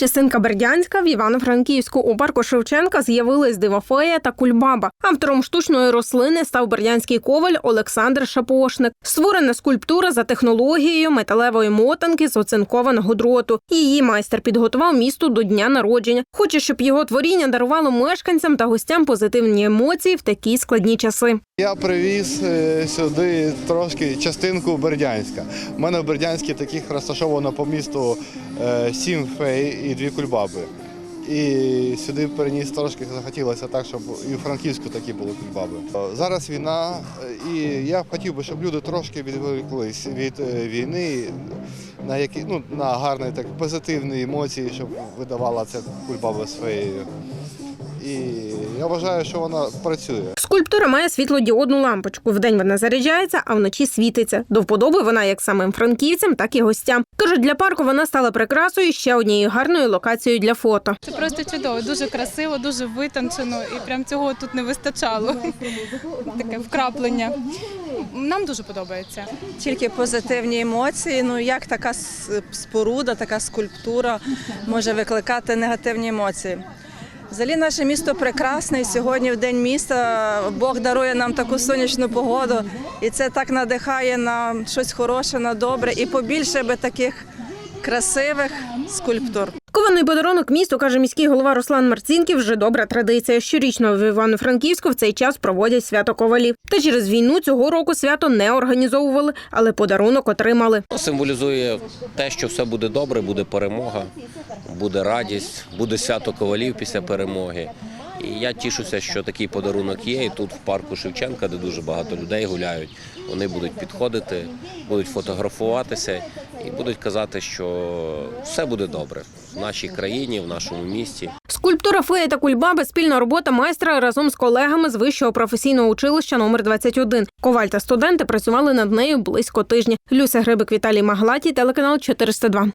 Частинка Бердянська в Івано-Франківську у парку Шевченка з'явились дивофея та кульбаба. Автором штучної рослини став бердянський коваль Олександр Шапошник. Створена скульптура за технологією металевої мотанки з оцинкованого дроту. Її майстер підготував місту до дня народження. Хоче, щоб його творіння дарувало мешканцям та гостям позитивні емоції в такі складні часи. Я привіз е, сюди трошки частинку Бердянська. У мене в Бердянську таких розташовано по місту сім фей і дві кульбаби. І сюди переніс трошки захотілося так, щоб і у Франківську такі були кульбаби. Е, Зараз війна, е, і я б хотів би, щоб люди трошки відволіклись від е, війни на які ну на гарні так позитивні емоції, щоб видавала ця кульбаба своєю. І я вважаю, що вона працює. Скульптура має світлодіодну лампочку. Вдень вона заряджається, а вночі світиться. До вподоби вона як самим франківцям, так і гостям. Кажуть, для парку вона стала прикрасою і ще однією гарною локацією для фото. Це просто чудово, дуже красиво, дуже витончено, і прям цього тут не вистачало. Таке вкраплення. Нам дуже подобається. Тільки позитивні емоції. Ну як така споруда, така скульптура може викликати негативні емоції. Взагалі наше місто прекрасне. Сьогодні в день міста Бог дарує нам таку сонячну погоду, і це так надихає на щось хороше, на добре. І побільше би таких красивих скульптур. Кований подарунок місту, каже міський голова Руслан Марцінків, вже добра традиція. Щорічно в Івано-Франківську в цей час проводять свято ковалів. Та через війну цього року свято не організовували, але подарунок отримали. Символізує те, що все буде добре, буде перемога, буде радість, буде свято ковалів після перемоги. І я тішуся, що такий подарунок є. І тут в парку Шевченка, де дуже багато людей гуляють, вони будуть підходити, будуть фотографуватися і будуть казати, що все буде добре в нашій країні, в нашому місті. Скульптура фея та кульбаби спільна робота майстра разом з колегами з вищого професійного училища номер 21. Коваль та студенти працювали над нею близько тижня. Люся Грибик, Віталій Маглаті, телеканал 402.